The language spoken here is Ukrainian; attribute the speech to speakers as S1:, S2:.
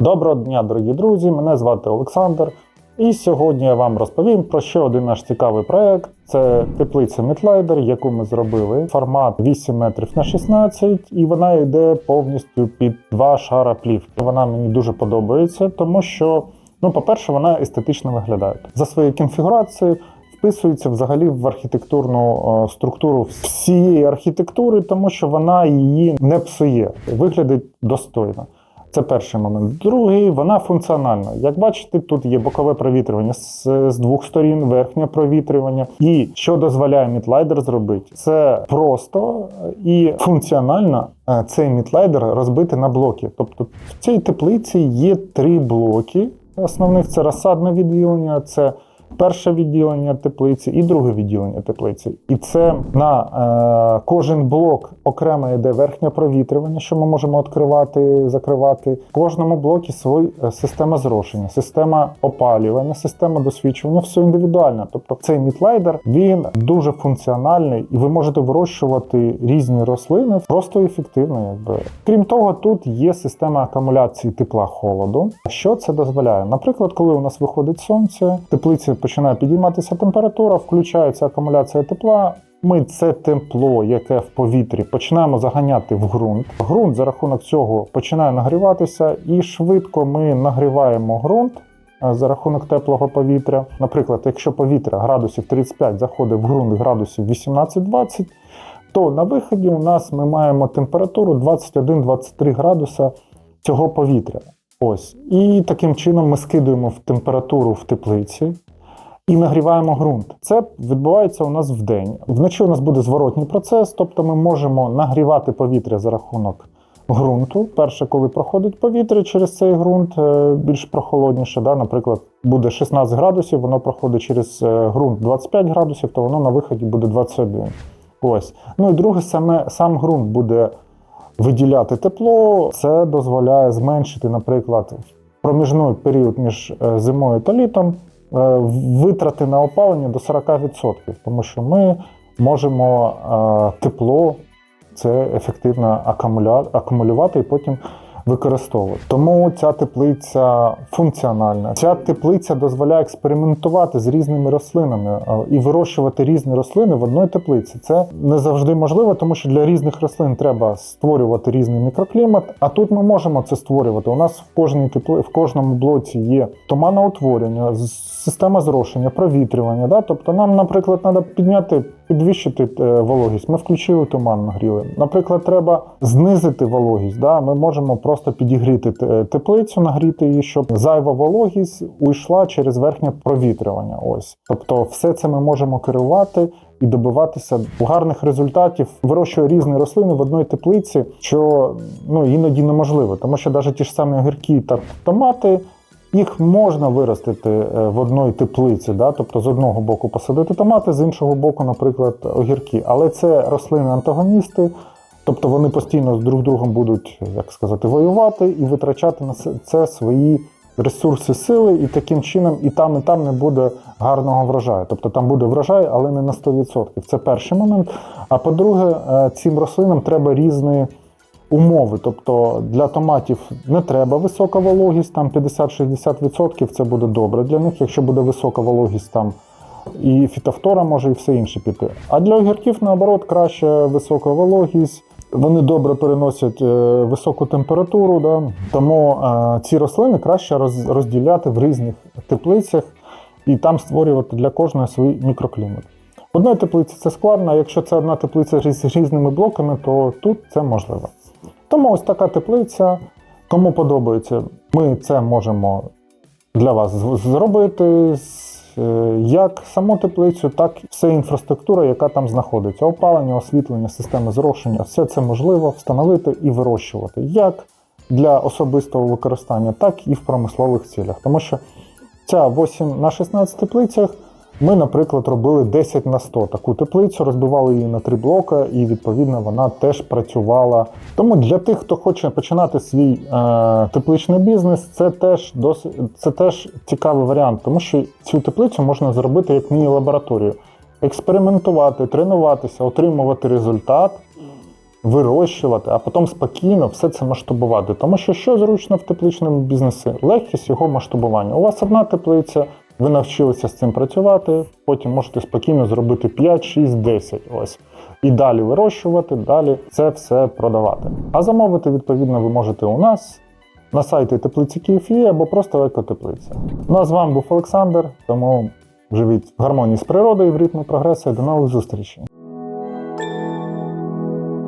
S1: Доброго дня, дорогі друзі! Мене звати Олександр. І сьогодні я вам розповім про ще один наш цікавий проект. Це теплиця Мітлайдер, яку ми зробили. Формат 8 метрів на 16, і вона йде повністю під два шара плівки. Вона мені дуже подобається, тому що, ну, по-перше, вона естетично виглядає. За своєю конфігурацією вписується взагалі в архітектурну е, структуру всієї архітектури, тому що вона її не псує, виглядить достойно. Це перший момент. Другий, вона функціональна. Як бачите, тут є бокове провітрювання з, з двох сторін, верхнє провітрювання. І що дозволяє мітлайдер зробити, це просто і функціонально е, цей мітлайдер розбити на блоки. Тобто в цій теплиці є три блоки. Основних це розсадне відділення, це перше відділення теплиці і друге відділення теплиці. І це на е, кожен блок окремо йде верхнє провітрювання, що ми можемо відкривати, закривати. В кожному блокі своя е, система зрошення, система опалювання, система досвідчування, все індивідуально. Тобто цей мітлайдер він дуже функціональний, і ви можете вирощувати різні рослини просто ефективно. Якби крім того, тут є система акумуляції тепла холоду. Що це дозволяє? Наприклад, коли у нас виходить сонце, в теплиці починає підійматися температура, включається акумуляція тепла. Ми це тепло, яке в повітрі, починаємо заганяти в ґрунт. Ґрунт за рахунок цього починає нагріватися, і швидко ми нагріваємо ґрунт за рахунок теплого повітря. Наприклад, якщо повітря градусів 35 заходить в ґрунт градусів 18-20, то на виході у нас ми маємо температуру 21-23 градуса цього повітря. Ось. І таким чином ми скидуємо в температуру в теплиці і нагріваємо ґрунт. Це відбувається у нас вдень. Вночі у нас буде зворотній процес, тобто ми можемо нагрівати повітря за рахунок ґрунту. Перше, коли проходить повітря через цей ґрунт, е, більш прохолодніше, да, наприклад, буде 16 градусів, воно проходить через е, ґрунт 25 градусів, то воно на виході буде 21. Ось. Ну і друге, саме сам ґрунт буде виділяти тепло. Це дозволяє зменшити, наприклад, проміжний період між е, зимою та літом витрати на опалення до 40%, тому що ми можемо е, тепло це ефективно акумулювати і потім використовувати. Тому ця теплиця функціональна. Ця теплиця дозволяє експериментувати з різними рослинами е, і вирощувати різні рослини в одній теплиці. Це не завжди можливо, тому що для різних рослин треба створювати різний мікроклімат. А тут ми можемо це створювати. У нас в кожній тепли, в кожному блоці є туманоутворення, система зрошення, провітрювання. Да? Тобто нам, наприклад, треба підняти, підвищити е, вологість. Ми включили туман, нагріли. Наприклад, треба знизити вологість. Да? Ми можемо просто підігріти теплицю, нагріти її, щоб зайва вологість уйшла через верхнє провітрювання. Ось, тобто, все це ми можемо керувати. І добиватися гарних результатів, вирощує різні рослини в одній теплиці, що ну іноді неможливо, тому що навіть ті ж самі огірки та томати їх можна виростити е, в одній теплиці, да? тобто з одного боку посадити томати, з іншого боку, наприклад, огірки. Але це рослини-антагоністи, тобто вони постійно з друг другом будуть, як сказати, воювати і витрачати на це- свої ресурси сили, і таким чином і там, і там не буде гарного врожаю. Тобто там буде врожай, але не на 100%. Це перший момент. А по-друге, е, цим рослинам треба різні умови. Тобто для томатів не треба висока вологість, там 50-60% це буде добре для них. Якщо буде висока вологість, там і фітофтора може і все інше піти. А для огірків, наоборот, краще висока вологість. Вони добре переносять е, високу температуру, да? тому е, ці рослини краще роз, розділяти в різних теплицях і там створювати для кожної свій мікроклімат. В одній теплиці це складно, а якщо це одна теплиця з різними блоками, то тут це можливо. Тому ось така теплиця. Кому подобається, ми це можемо для вас зробити. Е, Як саму теплицю, так і вся інфраструктура, яка там знаходиться. Опалення, освітлення, системи зрошення, все це можливо встановити і вирощувати як для особистого використання, так і в промислових цілях. Тому що ця 8 на 16 теплицях ми, наприклад, робили 10 на 100 таку теплицю, розбивали її на три блока, і відповідно вона теж працювала. Тому для тих, хто хоче починати свій е, тепличний бізнес, це теж досить це теж цікавий варіант, тому що цю теплицю можна зробити як міні-лабораторію, експериментувати, тренуватися, отримувати результат. вирощувати, а потім спокійно все це масштабувати. Тому що що зручно в тепличному бізнесі? Легкість його масштабування. У вас одна теплиця, ви навчилися з цим працювати, потім можете спокійно зробити 5, 6, 10. Ось. І далі вирощувати, далі це все продавати. А замовити, відповідно, ви можете у нас на сайті теплиці Київ або просто екотеплиця. Ну а з вами був Олександр, тому живіть в гармонії з природою в ритмі прогресу і до нових зустрічей.